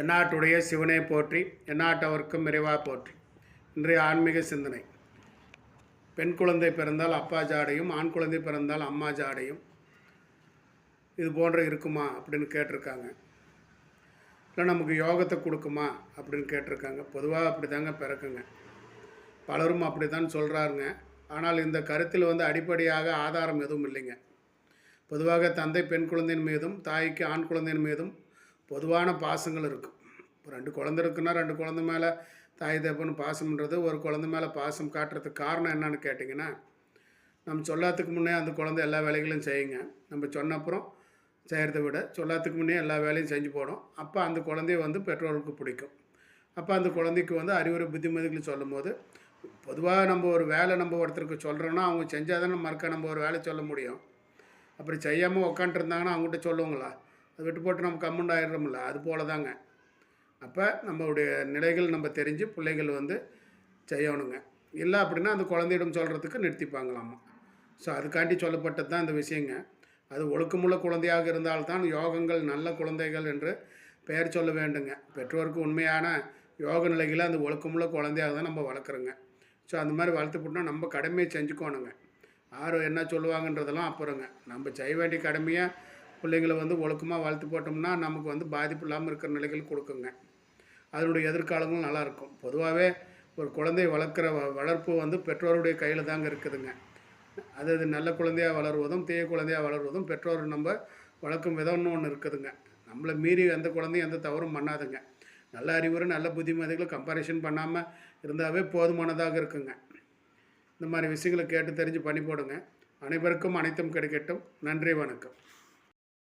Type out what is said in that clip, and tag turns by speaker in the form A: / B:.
A: தென்னாட்டுடைய சிவனை போற்றி எந்நாட்டவர்க்கும் விரைவாக போற்றி. இன்றைய ஆன்மீக சிந்தனை. பெண் குழந்தை பிறந்தால் அப்பா ஜாடையும் ஆண் குழந்தை பிறந்தால் அம்மா ஜாடையும். இது போன்ற இருக்குமா அப்படின்னு கேட்டிருக்காங்க. இல்லை நமக்கு யோகத்தை கொடுக்குமா அப்படின்னு கேட்டிருக்காங்க. பொதுவாக அப்படி தாங்க பிறக்குங்க. பலரும் அப்படி தான் சொல்கிறாருங்க ஆனால் இந்த கருத்தில் வந்து அடிப்படையாக ஆதாரம் எதுவும் இல்லைங்க. பொதுவாக தந்தை பெண் குழந்தையின் மீதும் தாய்க்கு ஆண் குழந்தையின் மீதும் பொதுவான பாசங்கள் இருக்கும். இப்போ ரெண்டு குழந்தை இருக்குன்னா ரெண்டு குழந்தை மேலே தாய் தப்புன்னு பாசம்ன்றது ஒரு குழந்தை மேலே பாசம் காட்டுறதுக்கு காரணம் என்னன்னு கேட்டிங்கன்னா நம்ம சொல்லாத்துக்கு முன்னே அந்த குழந்தை எல்லா வேலைகளையும் செய்யுங்க. நம்ம சொன்ன அப்புறம் செய்கிறத விட சொல்லாத்துக்கு முன்னே எல்லா வேலையும் செஞ்சு போடும். அப்போ அந்த குழந்தைய வந்து பெற்றோருக்கு பிடிக்கும். அப்போ அந்த குழந்தைக்கு வந்து அறிவுரை புத்திமதிகள் சொல்லும் போது பொதுவாக நம்ம ஒரு வேலை நம்ம ஒருத்தருக்கு சொல்கிறோன்னா அவங்க செஞ்சால் தானே மறுக்க நம்ம ஒரு வேலை சொல்ல முடியும். அப்படி செய்யாமல் உக்காண்ட்ருந்தாங்கன்னா அவங்ககிட்ட சொல்லுவாங்களா? அதை விட்டு போட்டு நம்ம கம்முண்டு ஆயிடுறோம்ல அது போல தாங்க அப்போ நம்மளுடைய நிலைகள் நம்ம தெரிஞ்சு பிள்ளைகள் வந்து செய்யணுங்க. இல்லை அப்படின்னா அந்த குழந்தையிடம் சொல்கிறதுக்கு நிறுத்திப்பாங்களாமா. ஸோ அதுக்காண்டி சொல்லப்பட்டது தான் இந்த விஷயங்க. அது ஒழுக்கமுள்ள குழந்தையாக இருந்தால்தான் யோகங்கள் நல்ல குழந்தைகள் என்று பெயர் சொல்ல வேண்டுங்க. பெற்றோருக்கு உண்மையான யோக நிலைகளை அந்த ஒழுக்கமுள்ள குழந்தையாக தான் நம்ம வளர்க்குறோங்க. ஸோ அந்த மாதிரி வளர்த்து போட்டோம்னா நம்ம கடமையை செஞ்சுக்கோணுங்க. யார் என்ன சொல்லுவாங்கன்றதெல்லாம் அப்புறங்க. நம்ம செய்ய வேண்டிய கடமையை பிள்ளைங்களை வந்து ஒழுக்கமாக வாழ்த்து போட்டோம்னா நமக்கு வந்து பாதிப்பு இல்லாமல் இருக்கிற நிலைகள் கொடுக்குங்க. அதனுடைய எதிர்காலங்களும் நல்லாயிருக்கும் பொதுவாகவே ஒரு குழந்தை வளர்க்குற வ- வளர்ப்பு வந்து பெற்றோருடைய கையில் தாங்க இருக்குதுங்க. அது அது நல்ல குழந்தையாக வளருவதும் தீய குழந்தையாக வளருவதும் பெற்றோர் நம்ம வளர்க்கும் விதம்னு ஒன்று இருக்குதுங்க. நம்மளை மீறி எந்த குழந்தையும் எந்த தவறும் பண்ணாதுங்க. நல்ல அறிவுரை நல்ல புத்திமதிகளை கம்பாரிசன் பண்ணாமல் இருந்தாவே போதுமானதாக இருக்குங்க. இந்த மாதிரி விஷயங்களை கேட்டு தெரிஞ்சு பண்ணி போடுங்க. அனைவருக்கும் அனைத்தும் கிடைக்கட்டும். நன்றி வணக்கம்.